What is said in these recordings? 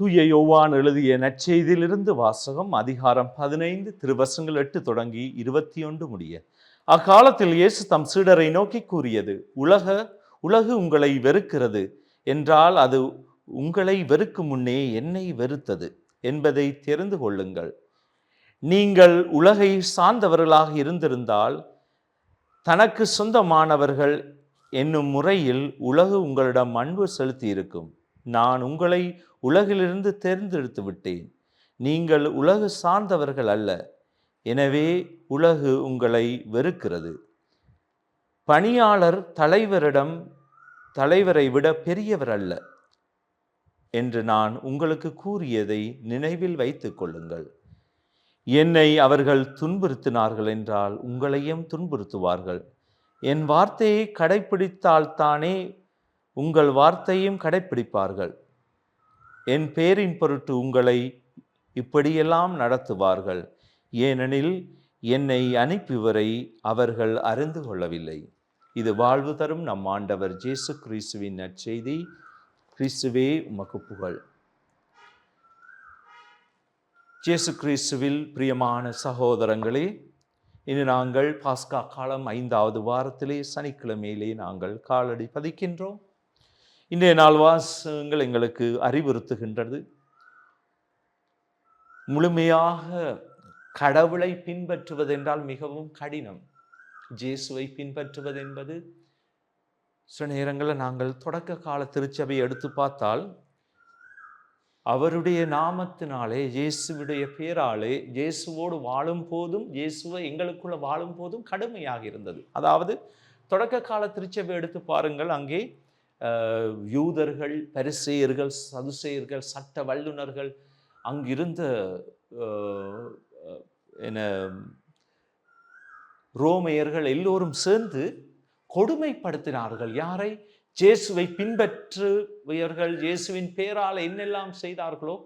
தூய யோவான் எழுதிய நற்செய்தியிலிருந்து வாசகம் அதிகாரம் பதினைந்து திருவசங்கள் எட்டு தொடங்கி இருபத்தி ஒன்று முடிய. அக்காலத்தில் இயேசு தம் சீடரை நோக்கி கூறியது உலக உலகு உங்களை வெறுக்கிறது. என்றால் அது உங்களை வெறுக்கும் முன்னே என்னை வெறுத்தது என்பதை தெரிந்து கொள்ளுங்கள். நீங்கள் உலகை சார்ந்தவர்களாக இருந்திருந்தால் தனக்கு சொந்தமானவர்கள் என்னும் முறையில் உலகு உங்களிடம் அன்பு செலுத்தியிருக்கும். நான் உங்களை உலகிலிருந்து தேர்ந்தெடுத்து விட்டேன். நீங்கள் உலகு சார்ந்தவர்கள் அல்ல. எனவே உலகு உங்களை வெறுக்கிறது. பணியாளர் தலைவரிடம் தலைவரை விட பெரியவர் அல்ல என்று நான் உங்களுக்கு கூறியதை நினைவில் வைத்துக் கொள்ளுங்கள். என்னை அவர்கள் துன்புறுத்தினார்கள் என்றால் உங்களையும் துன்புறுத்துவார்கள். என் வார்த்தையை கடைப்பிடித்தால்தானே உங்கள் வார்த்தையும் கடைப்பிடிப்பார்கள். என் பேரின் பொருட்டு உங்களை இப்படியெல்லாம் நடத்துவார்கள். ஏனெனில் என்னை அனுப்பிவரை அவர்கள் அறிந்து கொள்ளவில்லை. இது வாழ்வு தரும் நம் ஆண்டவர் ஜேசு கிறிஸ்துவின் நற்செய்தி. கிறிஸ்துவே உமக்கு புகழ். ஜேசு கிறிஸ்துவில் பிரியமான சகோதரங்களே இனி நாங்கள் பாஸ்கா காலம் ஐந்தாவது வாரத்திலே சனிக்கிழமையிலே நாங்கள் காலடி பதிக்கின்றோம். இன்றைய நாள் வாசகங்கள் எங்களுக்கு அறிவுறுத்துகின்றது. முழுமையாக கடவுளை பின்பற்றுவதென்றால் மிகவும் கடினம். ஜேசுவை பின்பற்றுவது என்பது சில நேரங்களில் நாங்கள் தொடக்க கால திருச்சபை எடுத்து பார்த்தால் அவருடைய நாமத்தினாலே இயேசுவுடைய பேராலே இயேசுவோடு வாழும் போதும் இயேசுவை எங்களுக்குள்ள வாழும் போதும் கடுமையாக இருந்தது. அதாவது தொடக்க கால திருச்சபை எடுத்து பாருங்கள் அங்கே யூதர்கள் பரிசேயர்கள் சதுசேயர்கள் சட்ட வல்லுனர்கள் அங்கிருந்த என்ன ரோமையர்கள் எல்லோரும் சேர்ந்து கொடுமைப்படுத்தினார்கள். யாரை? இயேசுவை பின்பற்றுபவர்கள் இயேசுவின் பேரால் என்னெல்லாம் செய்தார்களோ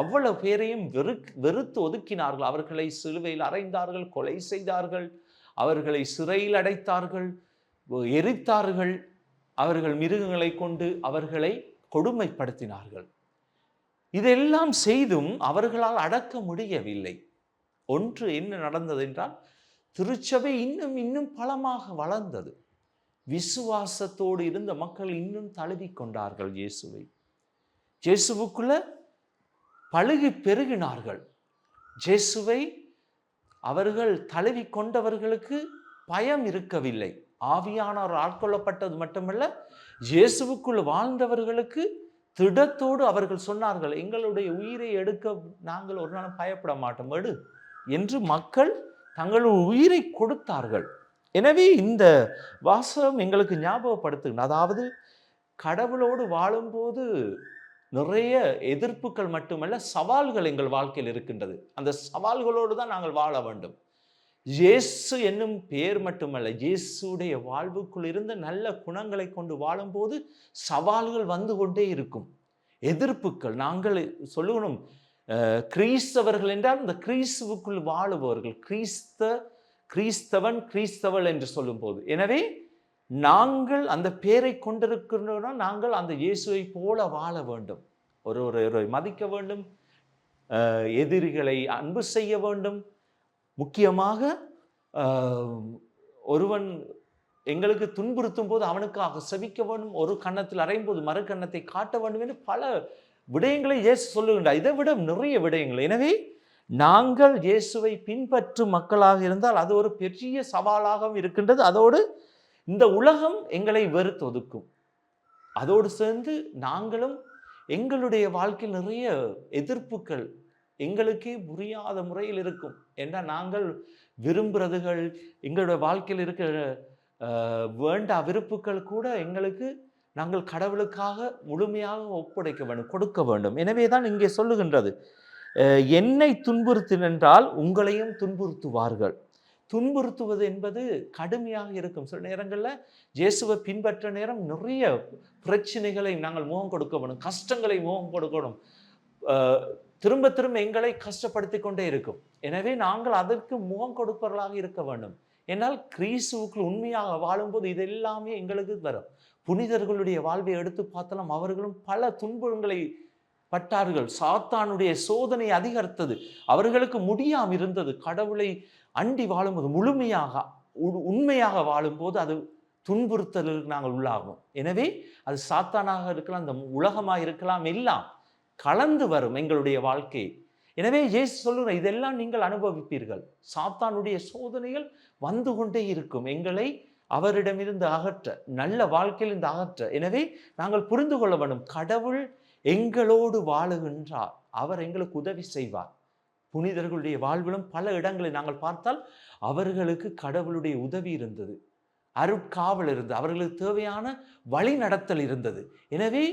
அவ்வளவு பேரையும் வெறு வெறுத்து ஒதுக்கினார்கள். அவர்களை சிலுவையில் அறைந்தார்கள் கொலை செய்தார்கள். அவர்களை சிறையில் அடைத்தார்கள் எரித்தார்கள். அவர்கள் மிருகங்களை கொண்டு அவர்களை கொடுமைப்படுத்தினார்கள். இதெல்லாம் செய்தும் அவர்களால் அடக்க முடியவில்லை. ஒன்று என்ன நடந்தது என்றால் திருச்சபை இன்னும் இன்னும் பலமாக வளர்ந்தது. விசுவாசத்தோடு இருந்த மக்கள் இன்னும் தழுவி கொண்டார்கள் இயேசுவை. இயேசுவுக்குள்ள பழுகி பெருகினார்கள். இயேசுவை அவர்கள் தழுவி கொண்டவர்களுக்கு பயம் இருக்கவில்லை. ஆவியானவர் ஆட்கொள்ளப்பட்டது மட்டுமல்ல இயேசுவுக்குள் வாழ்ந்தவர்களுக்கு திடத்தோடு அவர்கள் சொன்னார்கள் எங்களுடைய உயிரை எடுக்க நாங்கள் ஒரு நாளும் பயப்பட மாட்டோம் எடு என்று மக்கள் தங்கள் உயிரை கொடுத்தார்கள். எனவே இந்த வாசகம் எங்களுக்கு ஞாபகப்படுத்துகிறது. அதாவது கடவுளோடு வாழும்போது நிறைய எதிர்ப்புகள் மட்டுமல்ல சவால்கள் எங்கள் வாழ்க்கையில் இருக்கின்றது. அந்த சவால்களோடு தான் நாங்கள் வாழ வேண்டும். இயேசு என்னும் பெயர் மட்டுமல்ல இயேசுடைய வாழ்வுக்குள் இருந்த நல்ல குணங்களை கொண்டு வாழும்போது சவால்கள் வந்து கொண்டே இருக்கும். எதிர்ப்புகள் நாங்கள் சொல்லணும் கிறிஸ்தவர்கள் என்றால் இந்த கிறிஸ்துவுக்குள் வாழுபவர்கள் கிறிஸ்த கிறிஸ்தவன் கிறிஸ்தவள் என்று சொல்லும்போது. எனவே நாங்கள் அந்த பேரை கொண்டிருக்கிறோம்னா நாங்கள் அந்த இயேசுவை போல வாழ வேண்டும். ஒரு ஒருவரை மதிக்க வேண்டும் எதிரிகளை அன்பு செய்ய வேண்டும் முக்கியமாக ஒருவன் எங்களுக்கு துன்புறுத்தும் போது அவனுக்காக செவிக்க வேண்டும் ஒரு கன்னத்தில் அறையும் போது மறு கன்னத்தை காட்ட வேண்டும் என்று பல விடயங்களை இயேசு சொல்லுகின்றார். இதை விட நிறைய விடயங்கள். எனவே நாங்கள் இயேசுவை பின்பற்றும் மக்களாக இருந்தால் அது ஒரு பெரிய சவாலாகவும் இருக்கின்றது. அதோடு இந்த உலகம் எங்களை வெறுத்து ஒதுக்கும். அதோடு சேர்ந்து நாங்களும் எங்களுடைய வாழ்க்கையில் நிறைய எதிர்ப்புகள் எங்களுக்கே புரியாத முறையில் இருக்கும். ஏன்னா நாங்கள் விரும்புகிறதுகள் எங்களுடைய வாழ்க்கையில் இருக்கிற வேண்டா விருப்புகள் கூட எங்களுக்கு நாங்கள் கடவுளுக்காக முழுமையாக ஒப்படைக்க வேண்டும் கொடுக்க வேண்டும். எனவே தான் இங்கே சொல்லுகின்றது. என்னை துன்புறுத்தினென்றால் உங்களையும் துன்புறுத்துவார்கள். துன்புறுத்துவது என்பது கடுமையாக இருக்கும். சில நேரங்களில் இயேசுவை பின்பற்ற நேரம் நிறைய பிரச்சனைகளை நாங்கள் முகம் கொடுக்க வேணும் கஷ்டங்களை முகம் கொடுக்கணும். திரும்ப திரும்ப எங்களை கஷ்டப்படுத்தி கொண்டே இருக்கும். எனவே நாங்கள் அதற்கு முகம் கொடுப்பவர்களாக இருக்க வேண்டும். என்னால் கிறிஸ்துவுக்குள் உண்மையாக வாழும்போது இது எல்லாமே எங்களுக்கு வரும். புனிதர்களுடைய வாழ்வை எடுத்து பார்த்தாலும் அவர்களும் பல துன்பங்களை பட்டார்கள். சாத்தானுடைய சோதனை அதிகரித்தது. அவர்களுக்கு முடியாம இருந்தது. கடவுளை அண்டி வாழும்போது முழுமையாக உண்மையாக வாழும்போது அது துன்புறுத்தலுக்கு நாங்கள் உள்ளாகும். எனவே அது சாத்தானாக இருக்கலாம் இந்த உலகமாக இருக்கலாம் எல்லாம். கலந்து வரும் எங்களுடைய வாழ்க்கை. எனவே இயேசு சொல்லுகிற இதெல்லாம் நீங்கள் அனுபவிப்பீர்கள். சாத்தானுடைய சோதனைகள் வந்து கொண்டே இருக்கும். எங்களை அவரிடமிருந்து அகற்ற நல்ல வாழ்க்கையிலிருந்து அகற்ற. எனவே நாங்கள் புரிந்து கொள்ள வேண்டும். கடவுள் எங்களோடு வாழுகின்றார். அவர் எங்களுக்கு உதவி செய்வார். புனிதர்களுடைய வாழ்விலும் பல இடங்களை நாங்கள் பார்த்தால் அவர்களுக்கு கடவுளுடைய உதவி இருந்தது. அருட்காவல் இருந்தது. அவர்களுக்கு தேவையான வழி நடத்தல் இருந்தது. எனவே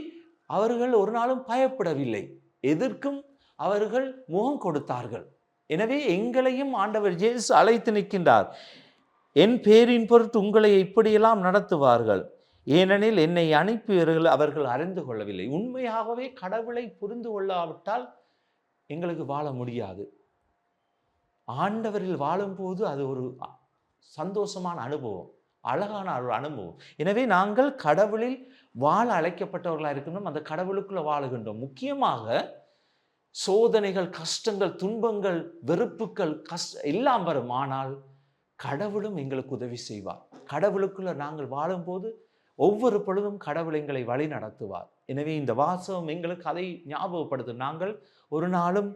அவர்கள் ஒரு நாளும் பயப்படவில்லை. எதற்கும் அவர்கள் முகம் கொடுத்தார்கள். எனவே எங்களையும் ஆண்டவர் ஜேசு அழைத்து நிற்கின்றார். என் பேரின் பொருட்டு உங்களை இப்படியெல்லாம் நடத்துவார்கள். ஏனெனில் என்னை அனுப்பியவர்கள் அவர்கள் அறிந்து கொள்ளவில்லை. உண்மையாகவே கடவுளை புரிந்து கொள்ளாவிட்டால் எங்களுக்கு வாழ முடியாது. ஆண்டவரில் வாழும்போது அது ஒரு சந்தோஷமான அனுபவம். அழகான ஒரு அனுபவம். எனவே நாங்கள் கடவுளில் வாழ அழைக்கப்பட்டவர்களாக இருக்கின்றோம். அந்த கடவுளுக்குள்ளே வாழுகின்றோம். முக்கியமாக சோதனைகள் கஷ்டங்கள் துன்பங்கள் வெறுப்புகள் கஷ்ட எல்லாம் வரும். ஆனால் கடவுளும் எங்களுக்கு உதவி செய்வார். கடவுளுக்குள்ள நாங்கள் வாழும்போது ஒவ்வொரு பொழுதும் கடவுள் எங்களை வழி நடத்துவார். எனவே இந்த வாசகம் எங்களுக்கு அதை ஞாபகப்படுத்தும். நாங்கள் ஒரு நாளும்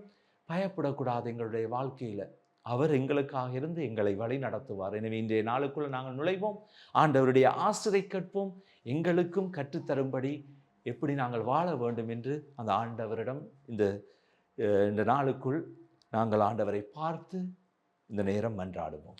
பயப்படக்கூடாது எங்களுடைய வாழ்க்கையில். அவர் எங்களுக்காக இருந்து எங்களை வழி நடத்துவார். எனவே இன்றைய நாளுக்குள்ள நாங்கள் நுழைவோம். ஆண்டவருடைய ஆசிரை கற்போம். எங்களுக்கும் கற்றுத்தரும்படி எப்படி நாங்கள் வாழ வேண்டும் என்று அந்த ஆண்டவரிடம் இந்த இந்த நாளுக்குள் நாங்கள் ஆண்டவரை பார்த்து இந்த நேரம் மன்றாடுவோம்.